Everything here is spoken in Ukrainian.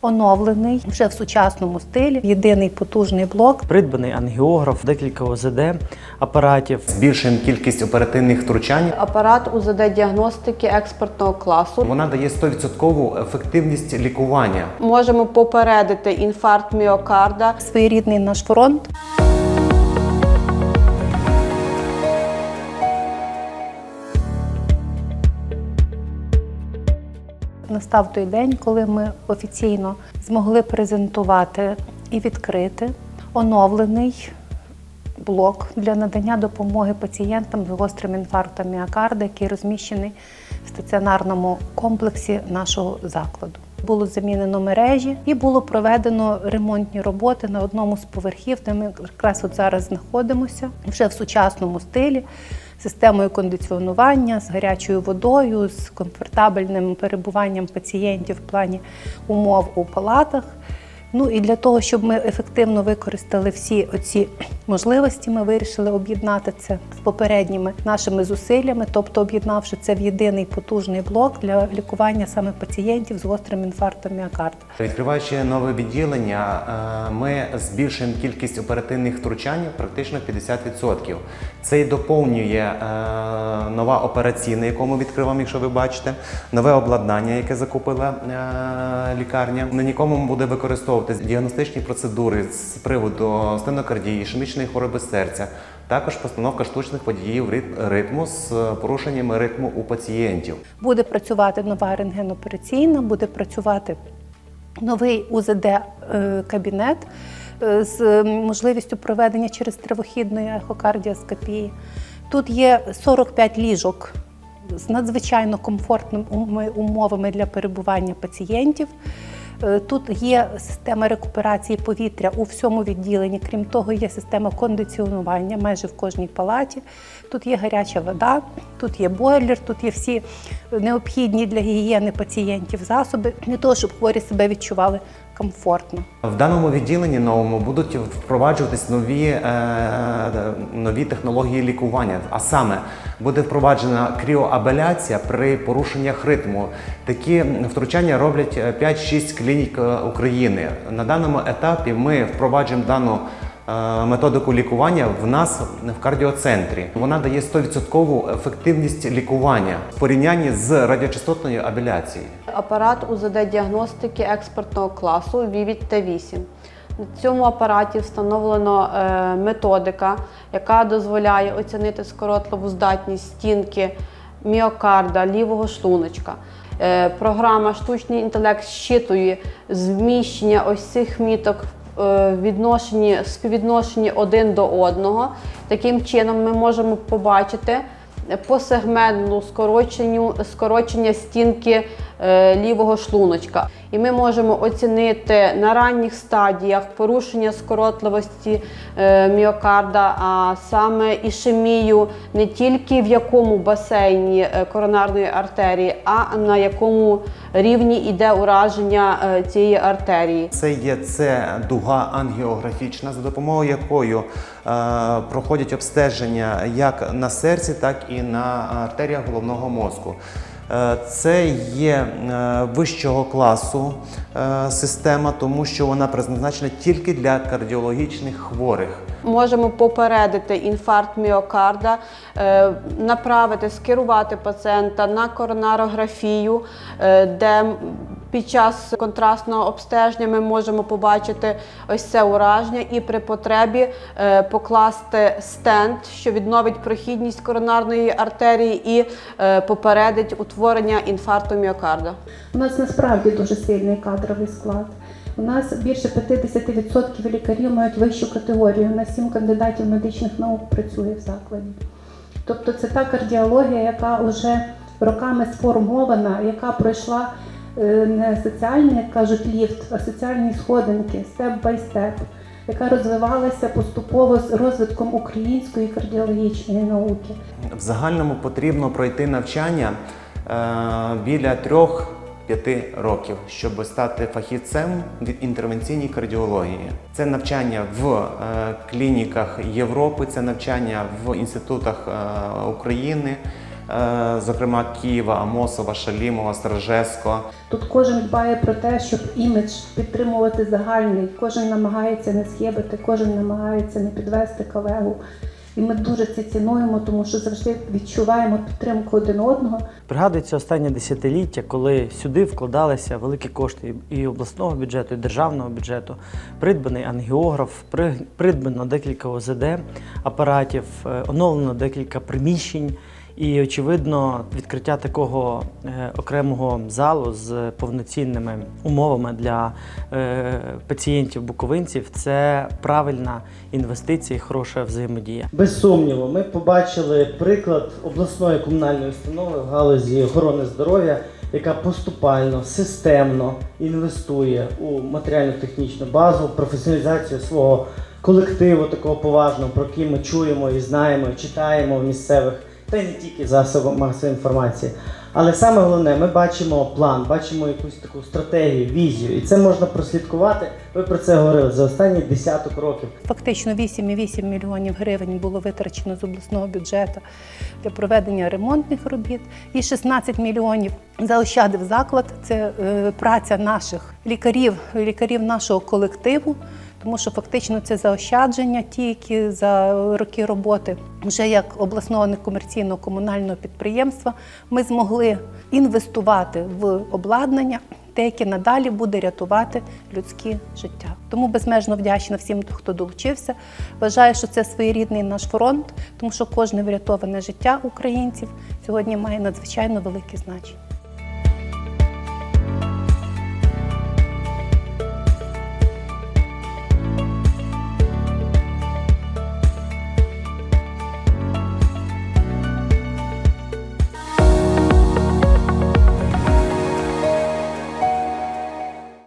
оновлений вже в сучасному стилі. Єдиний потужний блок. Придбаний ангіограф, декілька ОЗД апаратів. Збільшуємо кількість оперативних втручань. Апарат УЗД-діагностики експертного класу. Вона дає 100% ефективність лікування. Можемо попередити інфаркт міокарда. Своєрідний наш фронт. Настав той день, коли ми офіційно змогли презентувати і відкрити оновлений блок для надання допомоги пацієнтам з гострим інфарктом міокарда, який розміщений в стаціонарному комплексі нашого закладу. Було замінено мережі і було проведено ремонтні роботи на одному з поверхів, де ми якраз от зараз знаходимося, вже в сучасному стилі, системою кондиціонування, з гарячою водою, з комфортабельним перебуванням пацієнтів в плані умов у палатах. Ну і для того, щоб ми ефективно використали всі оці можливості, ми вирішили об'єднати це з попередніми нашими зусиллями, тобто об'єднавши це в єдиний потужний блок для лікування саме пацієнтів з гострим інфарктом міокарда. Відкриваючи нове відділення, е, ми збільшуємо кількість оперативних втручань практично 50%. Це й доповнює е, нова операційна, яку ми відкриваємо, якщо ви бачите, нове обладнання, яке закупила е, лікарня. На нікому буде використовуватись діагностичні процедури з приводу стенокардії, ішемічної хвороби серця. Також постановка штучних водіїв ритму з е, порушеннями ритму у пацієнтів. Буде працювати нова рентгенопераційна, буде працювати новий УЗД-кабінет е, з можливістю проведення через тривохідної ехокардіоскопії. Тут є 45 ліжок з надзвичайно комфортними умовами для перебування пацієнтів. Е, Тут є система рекуперації повітря у всьому відділенні. Крім того, є система кондиціонування майже в кожній палаті. Тут є гаряча вода, тут є бойлер, тут є всі необхідні для гігієни пацієнтів засоби для того, щоб хворі себе відчували комфортно. В даному відділенні новому будуть впроваджуватись нові, е, нові технології лікування. А саме буде впроваджена кріоабеляція при порушеннях ритму. Такі втручання роблять е, 5-6 клінік е, України. На даному етапі ми впроваджуємо дану е, методику лікування в нас в кардіоцентрі. Вона дає 100% ефективність лікування в порівнянні з радіочастотною абеляцією. Апарат УЗД-діагностики експертного класу Vivit T8. На цьому апараті встановлено е, методика, яка дозволяє оцінити скоротливу здатність стінки міокарда, лівого шлуночка. Е, Програма штучний інтелект щитує зміщення ось цих міток е, відношенні, співвідношенні один до одного. Таким чином ми можемо побачити посегментну скорочення стінки е, лівого шлуночка. І ми можемо оцінити на ранніх стадіях порушення скоротливості е, міокарда, а саме ішемію не тільки в якому басейні е, коронарної артерії, а на якому рівні іде ураження е, цієї артерії. Це є це дуга ангіографічна, за допомогою якою е, проходять обстеження як на серці, так і на артеріях головного мозку. Е, Це є е, вищого класу е, система, тому що вона призначена тільки для кардіологічних хворих. Можемо попередити інфаркт міокарда, направити, скерувати пацієнта на коронарографію, де під час контрастного обстеження ми можемо побачити ось це ураження і при потребі е, покласти стенд, що відновить прохідність коронарної артерії і е, попередить утворення інфаркту міокарда. У нас насправді дуже сильний кадровий склад. У нас більше 50% лікарів мають вищу категорію. Нас 7 кандидатів медичних наук працює в закладі. Тобто це та кардіологія, яка вже роками сформована, яка пройшла не соціальний, як кажуть, ліфт, а соціальні сходинки, степ бай степ, яка розвивалася поступово з розвитком української кардіологічної науки. В загальному потрібно пройти навчання е, біля трьох. П'яти років, щоб стати фахівцем в інтервенційній кардіології. Це навчання в е, клініках Європи, це навчання в інститутах е, України, е, зокрема Києва, Амосова, Шалімова, Сторожесько. Тут кожен дбає про те, щоб імідж підтримувати загальний. Кожен намагається не схибити, кожен намагається не підвести колегу. І ми дуже це цінуємо, тому що завжди відчуваємо підтримку один одного. Пригадується останнє десятиліття, коли сюди вкладалися великі кошти і обласного бюджету, і державного бюджету. Придбаний ангіограф, при- придбано декілька ОЗД апаратів, е, оновлено декілька приміщень. І, очевидно, відкриття такого е, окремого залу з повноцінними умовами для е, пацієнтів-буковинців це правильна інвестиція і хороша взаємодія. Без сумніву, ми побачили приклад обласної комунальної установи в галузі охорони здоров'я, яка поступально, системно інвестує у матеріально-технічну базу, професіоналізацію свого колективу, такого поважного, про який ми чуємо і знаємо, і читаємо в місцевих та не тільки засобах масової інформації. Але саме головне, ми бачимо план, бачимо якусь таку стратегію, візію, і це можна прослідкувати. Ви про це говорили за останні десяток років. Фактично 8,8 мільйонів гривень було витрачено з обласного бюджету для проведення ремонтних робіт. І 16 мільйонів заощадив заклад. Це е, праця наших лікарів, лікарів нашого колективу. Тому що фактично це заощадження, ті, які за роки роботи вже як обласного некомерційного комунального підприємства, ми змогли інвестувати в обладнання, те, яке надалі буде рятувати людські життя. Тому безмежно вдячна всім, хто долучився. Вважаю, що це своєрідний наш фронт, тому що кожне врятоване життя українців сьогодні має надзвичайно велике значення.